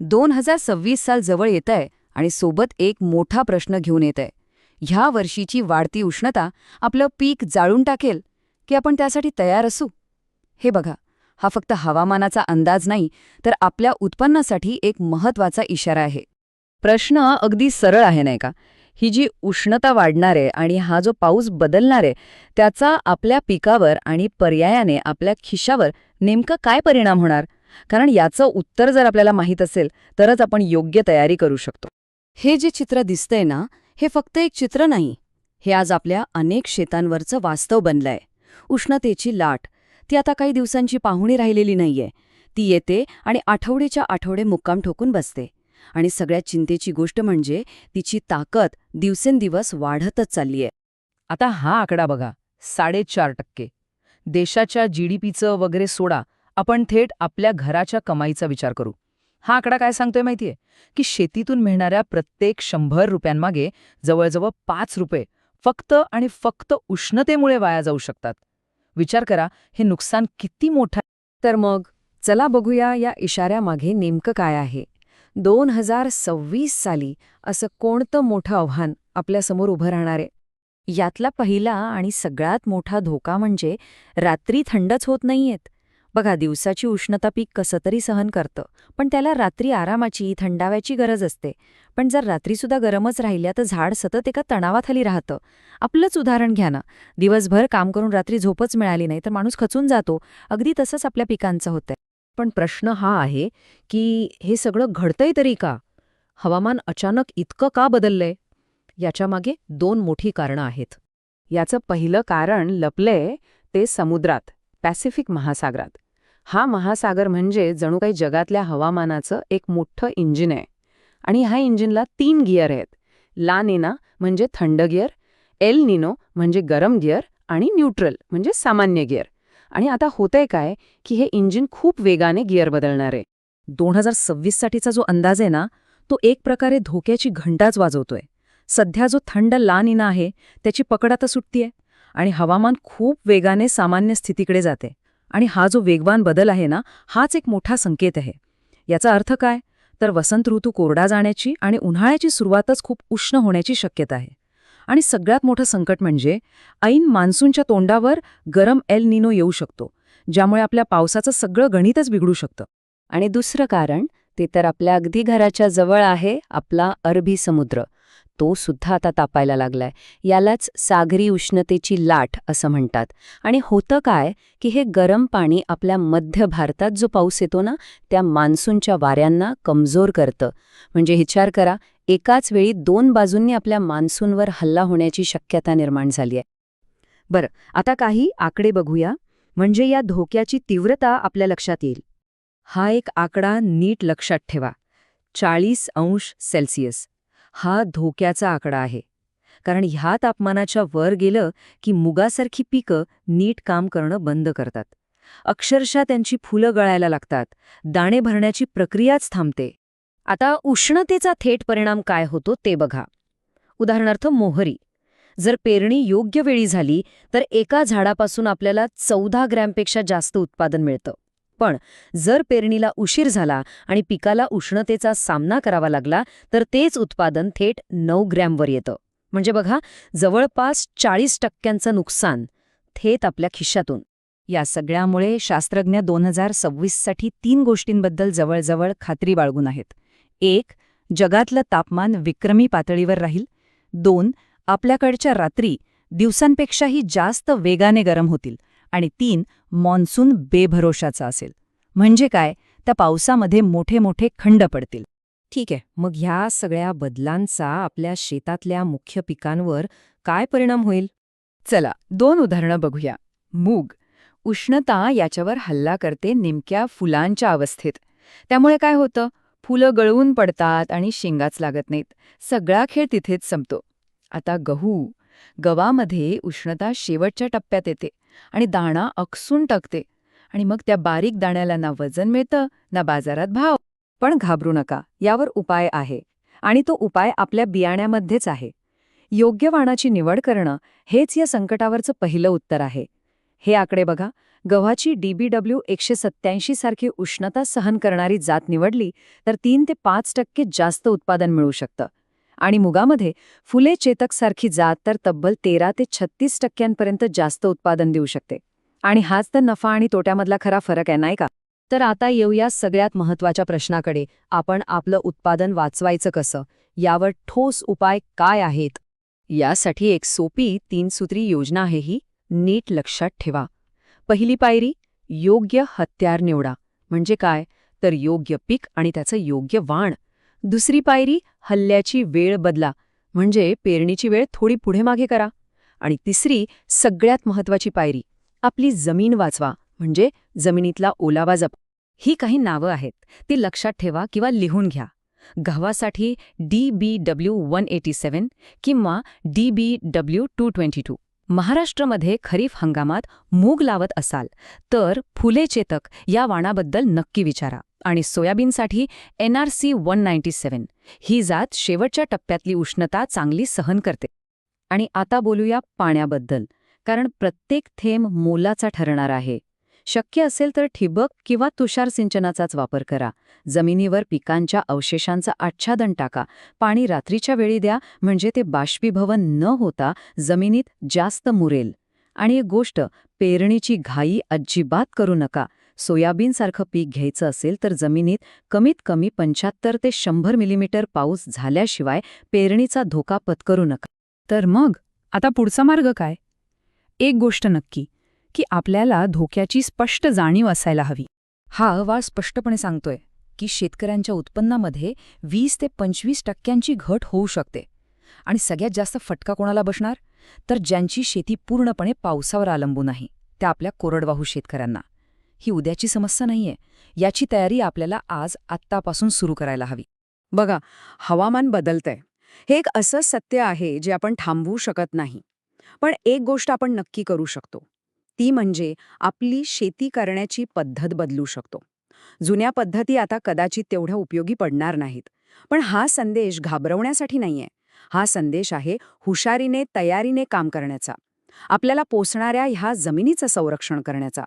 दोन हजार सव्वीस साल जवळ येत आहे आणि सोबत एक मोठा प्रश्न घेऊन येत आहे ह्या वर्षीची वाढती उष्णता आपलं पीक जाळून टाकेल की आपण त्यासाठी तयार असू? हे बघा हा फक्त हवामानाचा अंदाज नाही तर आपल्या उत्पन्नासाठी एक महत्त्वाचा इशारा आहे. प्रश्न अगदी सरळ आहे नाही का? ही जी उष्णता वाढणार आहे आणि हा जो पाऊस बदलणार आहे त्याचा आपल्या पिकावर आणि पर्यायाने आपल्या खिशावर नेमकं काय परिणाम होणार? कारण याचं उत्तर जर आपल्याला माहीत असेल तरच आपण योग्य तयारी करू शकतो. हे जे चित्र दिसतंय ना हे फक्त एक चित्र नाही. हे आज आपल्या अनेक शेतांवरचं वास्तव बनलंय. उष्णतेची लाट. ती आता काही दिवसांची पाहुणी राहिलेली नाहीये. ती येते आणि आठवड्याच्या आठवडे मुक्काम ठोकून बसते. आणि सगळ्यात चिंतेची गोष्ट म्हणजे तिची ताकद दिवसेंदिवस वाढतच चाललीय. आता हा आकडा बघा. साडेचार टक्के. देशाच्या जीडीपीचं वगैरे सोडा. आपण थेट आपल्या घराच्या कमाईचा विचार करू. हा आकडा काय सांगतोय माहितीये? की शेतीतून मिळणाऱ्या प्रत्येक शंभर रुपयांमागे जवळजवळ पाच रुपये फक्त आणि फक्त उष्णतेमुळे वाया जाऊ शकतात. विचार करा हे नुकसान किती मोठं तर मग चला बघूया या इशाऱ्यामागे नेमकं काय आहे. दोन हजार सव्वीस साली असं कोणतं मोठं आव्हान आपल्यासमोर उभं राहणार आहे? यातला पहिला आणि सगळ्यात मोठा धोका म्हणजे रात्री थंडच होत नाहीयेत. बघा दिवसाची उष्णता पीक कसं तरी सहन करतं पण त्याला रात्री आरामाची थंडाव्याची गरज असते. पण जर रात्रीसुद्धा गरमच राहिल्या तर झाड सतत एका तणावाखाली राहतं. आपलंच उदाहरण घ्या ना. दिवसभर काम करून रात्री झोपच मिळाली नाही तर माणूस खचून जातो. अगदी तसंच आपल्या पिकांचं होतंय. पण प्रश्न हा आहे की हे सगळं घडतंय तरी का? हवामान अचानक इतकं का बदललंय? याच्यामागे दोन मोठी कारणं आहेत. याचं पहिलं कारण लपलंय ते समुद्रात पॅसिफिक महासागरात. हा महासागर म्हणजे जणू काही जगातल्या हवामानाचं एक मोठं इंजिन आहे. आणि ह्या इंजिनला तीन गिअर आहेत. ला नेना म्हणजे थंड गिअर एल निनो म्हणजे गरम गिअर आणि न्यूट्रल म्हणजे सामान्य गिअर. आणि आता होतंय काय की हे इंजिन खूप वेगाने गिअर बदलणार आहे. दोन हजार सव्वीस साठीचा जो अंदाज आहे ना तो एक प्रकारे धोक्याची घंटाच वाजवतोय. सध्या जो थंड लानिना आहे त्याची पकड आता सुटतीये. आणि हवामान खूप वेगाने सामान्य स्थितीकडे जाते. आणि हा जो वेगवान बदल आहे ना हाच एक मोठा संकेत आहे. याचा अर्थ काय? तर वसंत ऋतू कोरडा जाण्याची आणि उन्हाळ्याची सुरुवातच खूप उष्ण होण्याची शक्यता आहे. आणि सगळ्यात मोठं संकट म्हणजे ऐन मान्सूनच्या तोंडावर गरम एल निनो येऊ शकतो ज्यामुळे आपल्या पावसाचं सगळं गणितच बिघडू शकतं. आणि दुसरं कारण ते तर आपल्या अगदी घराच्या जवळ आहे आपला अरबी समुद्र. तो सुद्धा आता तापायला लागलाय. यालाच सागरी उष्णतेची लाट असं म्हणतात. आणि होतं काय की हे गरम पाणी आपल्या मध्य भारतात जो पाऊस येतो ना त्या मान्सूनच्या वाऱ्यांना कमजोर करतं. म्हणजे विचार करा एकाच वेळी दोन बाजूंनी आपल्या मान्सूनवर हल्ला होण्याची शक्यता निर्माण झाली आहे. बरं आता काही आकडे बघूया. म्हणजे या धोक्याची तीव्रता आपल्या लक्षात येईल. हा एक आकडा नीट लक्षात ठेवा. चाळीस अंश सेल्सिअस. हा धोक्याचा आकडा आहे. कारण ह्या तापमानाच्या वर गेलं की मुगासारखी पिकं नीट काम करणं बंद करतात. अक्षरशः त्यांची फुलं गळायला लागतात. दाणे भरण्याची प्रक्रियाच थांबते. आता उष्णतेचा थेट परिणाम काय होतो ते बघा. उदाहरणार्थ मोहरी. जर पेरणी योग्य वेळी झाली तर एका झाडापासून आपल्याला चौदा ग्रॅमपेक्षा जास्त उत्पादन मिळतं. पण जर पेरणीला उशीर झाला आणि पिकाला उष्णतेचा सामना करावा लागला तर तेच उत्पादन थेट नऊ ग्रॅमवर येतं. म्हणजे बघा जवळपास चाळीस टक्क्यांचं नुकसान थेट आपल्या खिशातून या सगळ्यामुळे शास्त्रज्ञ दोन हजार सव्वीससाठी तीन गोष्टींबद्दल जवळजवळ खात्री बाळगून आहेत. एक जगातलं तापमान विक्रमी पातळीवर राहील. दोन आपल्याकडच्या रात्री दिवसांपेक्षाही जास्त वेगाने गरम होतील. आणि तीन मॉन्सून बेभरोशाचा असेल. म्हणजे काय? त्या पावसामध्ये मोठे मोठे खंड पडतील. ठीक आहे मग ह्या सगळ्या बदलांचा आपल्या शेतातल्या मुख्य पिकांवर काय परिणाम होईल? चला दोन उदाहरणं बघूया. मूग. उष्णता याच्यावर हल्ला करते नेमक्या फुलांच्या अवस्थेत. त्यामुळे काय होतं? फुलं गळून पडतात आणि शेंगाच लागत नाहीत. सगळा खेळ तिथेच संपतो. आता गहू गव्हामध्ये उष्णता शेवटच्या टप्प्यात येते आणि दाणा अकसून टाकते आणि मग त्या बारीक दाण्याला ना वजन मिळतं ना बाजारात भाव. पण घाबरू नका यावर उपाय आहे आणि तो उपाय आपल्या बियाण्यामध्येच आहे. योग्य वाणाची निवड करणं हेच या संकटावरचं पहिलं उत्तर आहे. हे आकडे बघा. गव्हाची डीबीडब्ल्यू एकशे सत्याऐंशी सारखी उष्णता सहन करणारी जात निवडली तर तीन ते पाच टक्के जास्त उत्पादन मिळू शकतं. आणि मुगामध्ये फुले चेतक सारखी जात तर तब्बल तेरा ते छत्तीस टक्क्यांपर्यंत जास्त उत्पादन देऊ शकते. आणि हाच तर नफा आणि तोट्यामधला खरा फरक आहे नाही का? तर आता येऊया सगळ्यात महत्त्वाच्या प्रश्नाकडे. आपण आपलं उत्पादन वाचवायचं कसं? यावर ठोस उपाय काय आहेत? यासाठी एक सोपी तीन सूत्री योजना आहे ही. नीट लक्षात ठेवा. पहिली पायरी योग्य हत्यार निवडा. म्हणजे काय? तर योग्य पीक आणि त्याचं योग्य वाण. दुसरी पायरी हल्ल्याची वेळ बदला म्हणजे पेरणीची वेळ थोडी पुढे मागे करा. आणि तिसरी सगळ्यात महत्वाची पायरी आपली जमीन वाचवा म्हणजे जमिनीतला ओलावा जप. ही काही नावं आहेत ती लक्षात ठेवा किंवा लिहून घ्या. गव्हासाठी D B W one eighty seven किंवा D B W two twenty two. महाराष्ट्रामध्ये खरीप हंगामात मूग लावत असाल तर फुले चेतक या वाणाबद्दल नक्की विचारा. आणि सोयाबीनसाठी N R C one ninety seven ही जात शेवटच्या टप्प्यातली उष्णता चांगली सहन करते. आणि आता बोलूया पाण्याबद्दल कारण प्रत्येक थेंब मोलाचा ठरणार आहे. शक्य असेल तर ठिबक किंवा तुषार सिंचनाचाच वापर करा. जमिनीवर पिकांच्या अवशेषांचं आच्छादन टाका. पाणी रात्रीच्या वेळी द्या म्हणजे ते बाष्पीभवन न होता जमिनीत जास्त मुरेल. आणि एक गोष्ट पेरणीची घाई अजिबात करू नका. सोयाबीनसारखं पीक घ्यायचं असेल तर जमिनीत कमीत कमी पंच्याहत्तर ते शंभर मिलीमीटर पाऊस झाल्याशिवाय पेरणीचा धोका पत्करू नका. तर मग आता पुढचा मार्ग काय? एक गोष्ट नक्की. की आपल्याला धोक्याची स्पष्ट जाणीव असायला हवी. हा अहवाल स्पष्टपणे सांगतोय की शेतकऱ्यांच्या उत्पन्नामध्ये वीस ते पंचवीस टक्क्यांची घट होऊ शकते. आणि सगळ्यात जास्त फटका कोणाला बसणार? तर ज्यांची शेती पूर्णपणे पावसावर अवलंबून आहे त्या आपल्या कोरडवाहू शेतकऱ्यांना. ही उद्याची समस्या नाहीये याची तयारी आपल्याला आज आत्तापासून सुरू करायला हवी. बघा हवामान बदलतंय. हे एक असं सत्य आहे जे आपण थांबवू शकत नाही. पण एक गोष्ट आपण नक्की करू शकतो. ती म्हणजे आपली शेती करण्याची पद्धत बदलू शकतो. जुन्या पद्धती आता कदाचित तेवढ्या उपयोगी पडणार नाहीत. पण हा संदेश घाबरवण्यासाठी नाहीये. हा संदेश आहे हुशारीने तयारीने काम करण्याचा. आपल्याला पोसणाऱ्या ह्या जमिनीचं संरक्षण करण्याचा.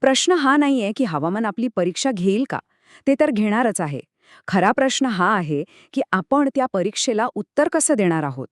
प्रश्न हा नाहीये की हवामान आपली परीक्षा घेईल का? ते तर घेणारच आहे. खरा प्रश्न हा आहे की आपण त्या परीक्षेला उत्तर कसं देणार आहोत?